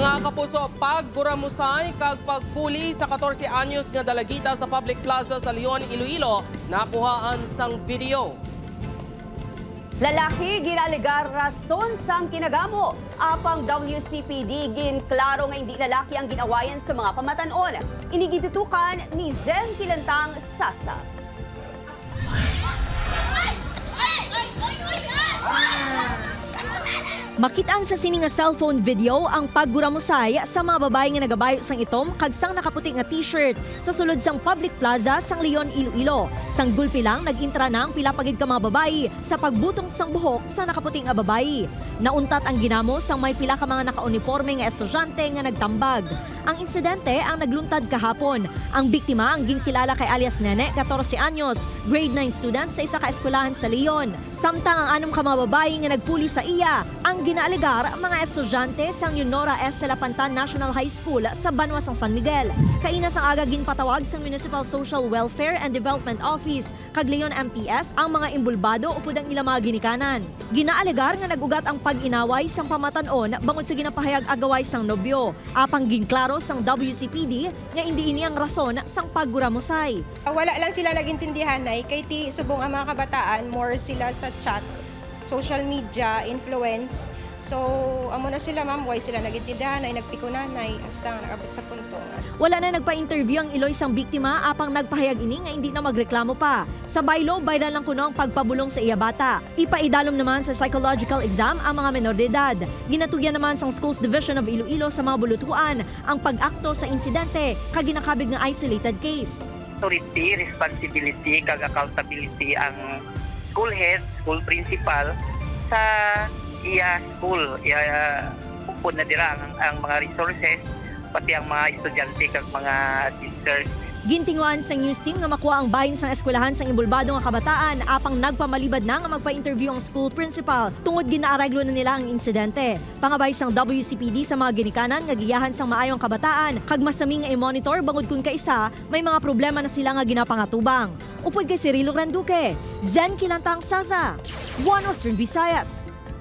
mga kapuso pagguramusay kag pagpuli sa 14 anyos nga dalagita sa public plaza sa Leon, Iloilo nakuhaan sang video. Lalaki ginaligar rason sang kinagamo. Apang WCPD gin klaro nga hindi lalaki ang ginawayan sa mga pamatanon. Inigitutukan ni Zen Kilantang Sasta. Makitaan sa sini nga cellphone video ang pagguramusay sa mga babae nga nagabayo sang itom kag sang nakaputi nga t-shirt sa sulod sang public plaza sang Leon Iloilo. Sang gulpi lang nagintra na ang pila pagid ka mga babae sa pagbutong sang buhok sa nakaputi nga babae. Nauntat ang ginamo sang may pila ka mga nakauniforme nga estudyante nga nagtambag. Ang insidente ang nagluntad kahapon. Ang biktima ang ginkilala kay alias Nene, 14 anyos, grade 9 student sa isa ka eskwelahan sa Leon. Samtang ang anom ka mga babae nga nagpuli sa iya, ang ginaaligar mga estudyante sa Yunora S. Lapantan National High School sa Banwas ng San Miguel. Kaina sang aga ginpatawag sa Municipal Social Welfare and Development Office kag Leon MTS ang mga imbulbado upod ang ilang mga ginikanan. Ginaaligar nga nagugat ang pag-inaway sang pamatanon bangod sa ginapahayag agaway sang nobyo. Apang ginklaro sang WCPD nga hindi ini ang rason sang pagguramusay. Wala lang sila nagintindihan ay kay ti subong ang mga kabataan more sila sa chat, social media, influence. So, amo na sila ma'am, why sila nagintindihan ay nagpikunan ay hasta nga nakabot sa punto Wala na nagpa-interview ang Iloy sang biktima apang nagpahayag ini nga hindi na magreklamo pa. Sa baylo, viral lang kuno ang pagpabulong sa iya bata. Ipaidalom naman sa psychological exam ang mga menor de edad. Ginatugyan naman sang Schools Division of Iloilo sa mga bulutuan ang pag-akto sa insidente kag ginakabig nga isolated case. authority, responsibility, kag accountability ang school head, school principal sa iya school. Iya upod na dira ang, ang mga resources pati ang mga estudyante kag mga teachers Gintinguan sa news team nga makuha ang bahin sang eskwelahan sang imbulbado nga kabataan apang nagpamalibad na nga magpa-interview ang school principal tungod ginaareglo na nila ang insidente. Pangabay sang WCPD sa mga ginikanan nga giyahan sang maayong kabataan kag masami nga i-monitor bangod kun kaisa may mga problema na sila nga ginapangatubang. Upod kay Cirilo Granduque, Zen Kilantang Sasa, One Western Visayas.